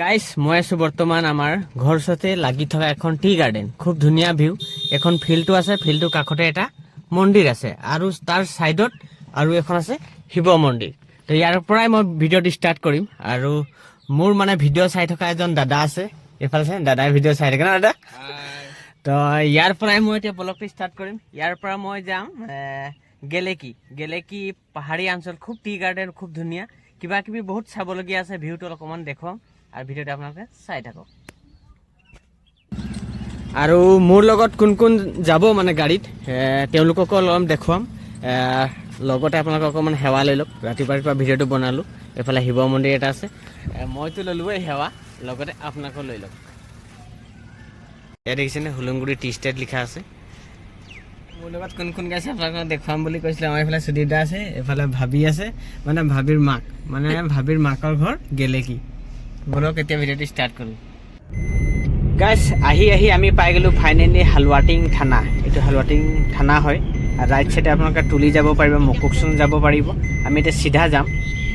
গাইছ মই আছো বৰ্তমান আমাৰ ঘৰ ওচৰতে লাগি থকা এখন টি গাৰ্ডেন খুব ধুনীয়া ভিউ এখন ফিল্ডটো আছে ফিল্ডটোৰ কাষতে এটা মন্দিৰ আছে। আৰু তাৰ ছাইডত আৰু এখন আছে শিৱ মন্দিৰ। তো ইয়াৰ পৰাই মই ভিডিঅ'টো ষ্টাৰ্ট কৰিম। আৰু মোৰ মানে ভিডিঅ' চাই থকা এজন দাদা আছে। এইফালে চাই দাদাই ভিডিঅ' চাই থাকে ন দাদা? তো ইয়াৰ পৰাই মই এতিয়া ব্লগটো ষ্টাৰ্ট কৰিম। ইয়াৰ পৰা মই যাম গেলেকী। গেলেকী পাহাৰীয়া অঞ্চল। খুব টি গাৰ্ডেন খুব ধুনীয়া। কিবা কিবি বহুত চাবলগীয়া আছে। ভিউটো অকণমান দেখুৱাম। আৰু ভিডিঅ'টো আপোনালোকে চাই থাকক আৰু মোৰ লগত কোন কোন যাব মানে গাড়ীত তেওঁলোককো অলপ দেখুৱাম। লগতে আপোনালোকে অকণমান সেৱা লৈ লওক। ৰাতিপুৱা ৰাতিপুৱা ভিডিঅ'টো বনালোঁ, এইফালে শিৱ মন্দিৰ এটা আছে। মইতো ল'লোৱেই সেৱা, লগতে আপোনাকো লৈ লওক। ইয়াত দেখিছেনে, হুলুংগুৰি টি ষ্টেট লিখা আছে। মোৰ লগত কোন কোন গাইছে আপোনালোকক দেখুৱাম বুলি কৈছিলে, আমাৰ এইফালে সুদীপদা আছে, এইফালে ভাবি আছে। মানে ভাবিৰ মাক মানে ভাবিৰ মাকৰ ঘৰ গেলেকী। বলক এতিয়া ভিডিঅ'টো ষ্টাৰ্ট কৰোঁ গাইছ আহি আহি আমি পাই গ'লোঁ ফাইনেলি হালৱাটিং থানা। এইটো হালৱাটিং থানা হয়। ৰাইট চাইডে আপোনালোকে তুলি যাব পাৰিব, মকুকচোন যাব পাৰিব। আমি এতিয়া চিধা যাম।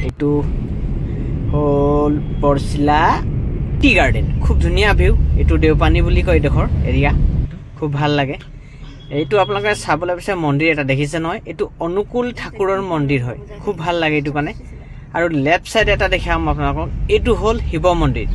এইটো হ'ল বৰচিলা টি গাৰ্ডেন খুব ধুনীয়া ভিউ এইটো দেওপানী বুলি কয় এইডোখৰ এৰিয়া খুব ভালো লাগে। এইটো আপোনালোকে চাবলৈ বিচাৰে মন্দিৰ এটা দেখিছে নহয়। এইটো অনুকূল ঠাকুৰৰ মন্দিৰ হয়। খুব ভালো লাগে এইটো কাৰণে। আৰু লেফ্ট ছাইড এটা দেখাম আপোনালোকক। এইটো হ'ল শিৱ মন্দিৰ।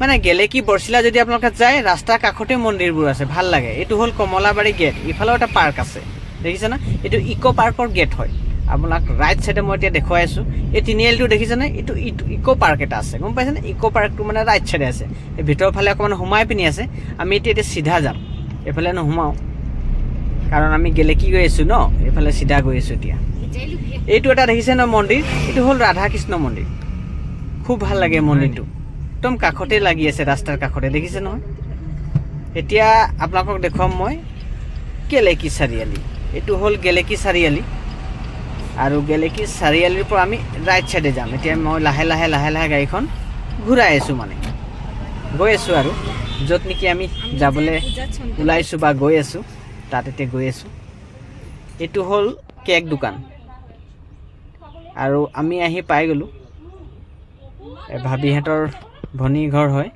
মানে গেলেকী বৰচিলা যদি আপোনালোকে যায়, ৰাস্তাৰ কাষতে মন্দিৰবোৰ আছে, ভালো লাগে। এইটো হ'ল কমলাবাৰী গেট। ইফালেও এটা পাৰ্ক আছে। দেখিছে না এইটো ইক' পাৰ্কৰ গেট হয়। আপোনাক ৰাইট চাইডে মই এতিয়া দেখুৱাই আছোঁ। এই তিনিআলিটো দেখিছেনে? এইটো ইটো, ইক' পাৰ্ক এটা আছে। গম পাইছেনে? ইক' পাৰ্কটো মানে ৰাইট চাইডে আছে। এই ভিতৰৰ ফালে অকণমান সোমাই পিনি আছে। আমি এতিয়া এতিয়া চিধা যাম। এইফালে নোসোমাওঁ। কাৰণ আমি গেলেকী গৈ আছোঁ ন? এইফালে চিধা গৈ আছোঁ এতিয়া। এইটো এটা দেখিছে ন মন্দিৰ? এইটো হ'ল ৰাধা কৃষ্ণ মন্দিৰ। খুব ভালো লাগে মন্দিৰটো। একদম কাষতে লাগি আছে ৰাস্তাৰ কাষতে, দেখিছে নহয়? এতিয়া আপোনালোকক দেখুৱাম মই গেলেকী চাৰিআলি। এইটো হ'ল গেলেকী চাৰিআলি। আৰু গেলেকী চাৰিআলিৰ পৰা আমি ৰাইট চাইডে যাম। এতিয়া মই লাহে লাহে লাহে লাহে গাড়ীখন ঘূৰাই আছোঁ মানে। গৈ আছোঁ আৰু। য'ত নেকি আমি যাবলৈ ওলাইছোঁ বা গৈ আছোঁ, তাত এতিয়া গৈ আছোঁ। এইটো হ'ল কেক দোকান। আৰু আমি আহি পাই গ'লোঁ। ভাবিহঁতৰ ভনী ঘৰ হয়।